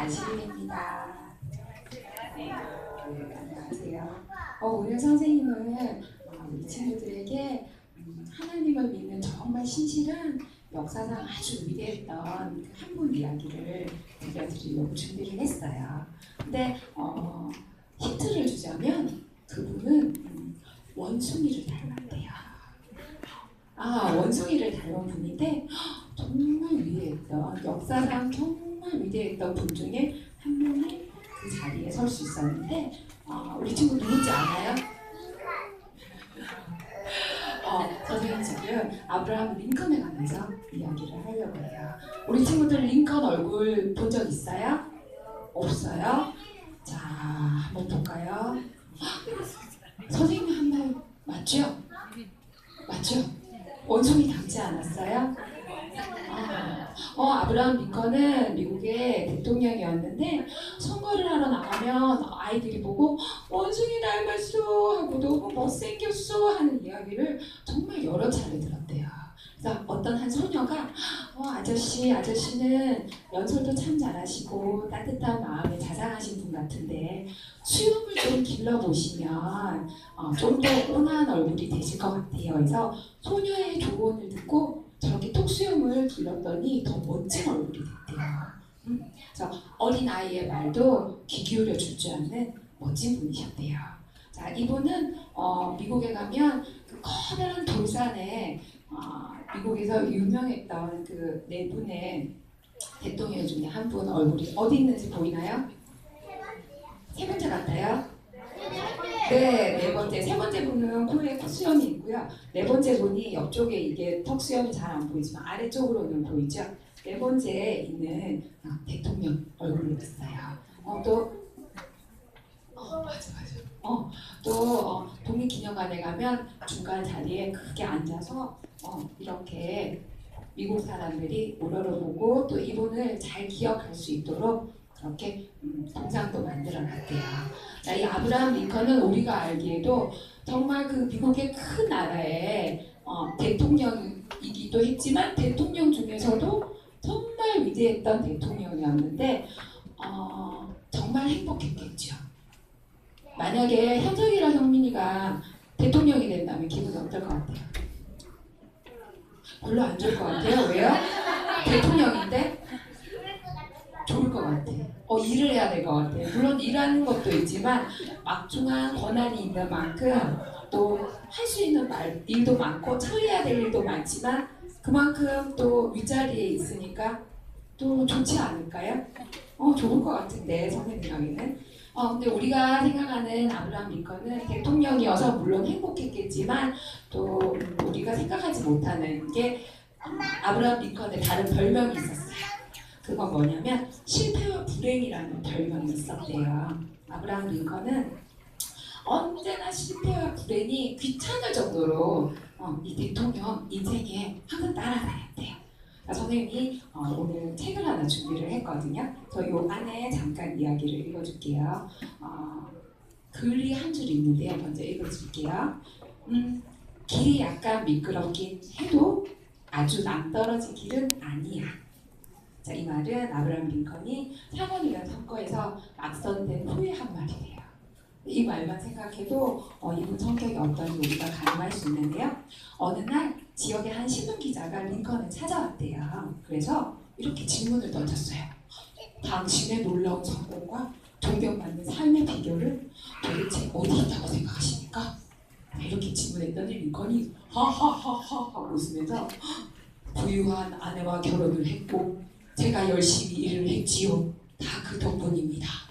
아시입니다. 네, 안녕하세요. 어, 오늘 선생님은 어, 우리 친구들에게 음, 하나님을 믿는 정말 신실한 역사상 아주 위대했던 그 한 분 이야기를 들려드리려고 준비를 했어요. 근데 어, 힌트를 주자면 그분은 음, 원숭이를 닮았대요. 아 원숭이를 닮은 분인데 정말 위대했던 역사상 정말 위대했던 분 중에 한 분이 그 자리에 설 수 있었는데 어, 우리 친구 누군지 아나요? 어, 선생님 지금 아브라함 링컨에 관해서 이야기를 하려고 해요. 우리 친구들 링컨 얼굴 본 적 있어요? 없어요? 자, 한번 볼까요? 헉, 선생님 한 말 맞죠? 맞죠? 원숭이 닮지 않았어요? 아, 어, 아브라함 링컨은 미국의 대통령이었는데 선거를 하러 나가면 아이들이 보고 원숭이 닮았어 하고 너무 못생겼어 하는 이야기를 정말 여러 차례 들었대요. 그래서 어떤 한 소녀가 어, 아저씨, 아저씨는 연설도 참 잘하시고 따뜻한 마음에 자상하신 분 같은데 수염을 좀 길러보시면 어, 좀더 온화한 얼굴이 되실 것 같아요. 그래서 소녀의 조언을 듣고 저렇게 톡수염을 길렀더니 더 멋진 얼굴이 됐대요. 음, 그래서 어린 아이의 말도 귀 기울여 줄 줄 아는 멋진 분이셨대요. 자, 이분은 어, 미국에 가면 그 커다란 돌산에 어, 미국에서 유명했던 그 네 분의 대통령 중에 한 분 얼굴이 어디 있는지 보이나요? 세 번째 같아요? 네, 네 번째. 세 번째 분은 코에 턱수염이 있고요. 네 번째 분이 옆쪽에 이게 턱수염이 잘 안 보이지만 아래쪽으로는 보이죠? 네 번째에 있는 아, 대통령 얼굴로 봤어요. 어, 또, 어, 맞아, 맞아. 어, 또 어, 독립기념관에 가면 중간 자리에 크게 앉아서 어, 이렇게 미국 사람들이 우러러보고 또 이분을 잘 기억할 수 있도록 그렇게 음, 동상도 만들어 놨대요. 자, 이 아브라함 링컨은 우리가 알기에도 정말 그 미국의 큰 나라의 어, 대통령이기도 했지만 대통령 중에서도 정말 위대했던 대통령이었는데 어, 정말 행복했겠죠. 만약에 현석이랑 형민이가 대통령이 된다면 기분이 어떨 것 같아요? 별로 안 좋을 것 같아요. 왜요? 대통령인데 일을 해야 될 것 같아. 물론 일하는 것도 있지만 막중한 권한이 있는 만큼 또 할 수 있는 말, 일도 많고 처리해야 될 일도 많지만 그만큼 또 윗자리에 있으니까 또 좋지 않을까요? 어 좋을 것 같은데 선생님에게는. 어 근데 우리가 생각하는 아브라함 링컨은 대통령이어서 물론 행복했겠지만 또 음, 우리가 생각하지 못하는 게 음, 아브라함 링컨의 다른 별명이 있었어요. 그건 뭐냐면 실패와 불행이라는 별명이 있었대요. 아브라함 링컨은 언제나 실패와 불행이 귀찮을 정도로 어, 이 대통령 인생에 항상 따라다녔대요. 자, 선생님이 어, 오늘 책을 하나 준비를 했거든요. 저요 안에 잠깐 이야기를 읽어줄게요. 어, 글이 한 줄 있는데요. 먼저 읽어줄게요. 음, 길이 약간 미끄럽긴 해도 아주 낭떠러진 길은 아니야. 자, 이 말은 아브라함 링컨이 상원의원 선거에서 낙선된 후에 한 말이에요. 이 말만 생각해도 어, 이분 성격이 어떤지 우리가 가늠할 수 있는데요. 어느 날 지역의 한 신문 기자가 링컨을 찾아왔대요. 그래서 이렇게 질문을 던졌어요. 당신의 놀라운 성공과 존경받는 삶의 비결을 도대체 어디 있다고 생각하십니까? 이렇게 질문했더니 링컨이 하하하하 웃으면서 부유한 아내와 결혼을 했고 제가 열심히 일을 했지요. 다 그 덕분입니다.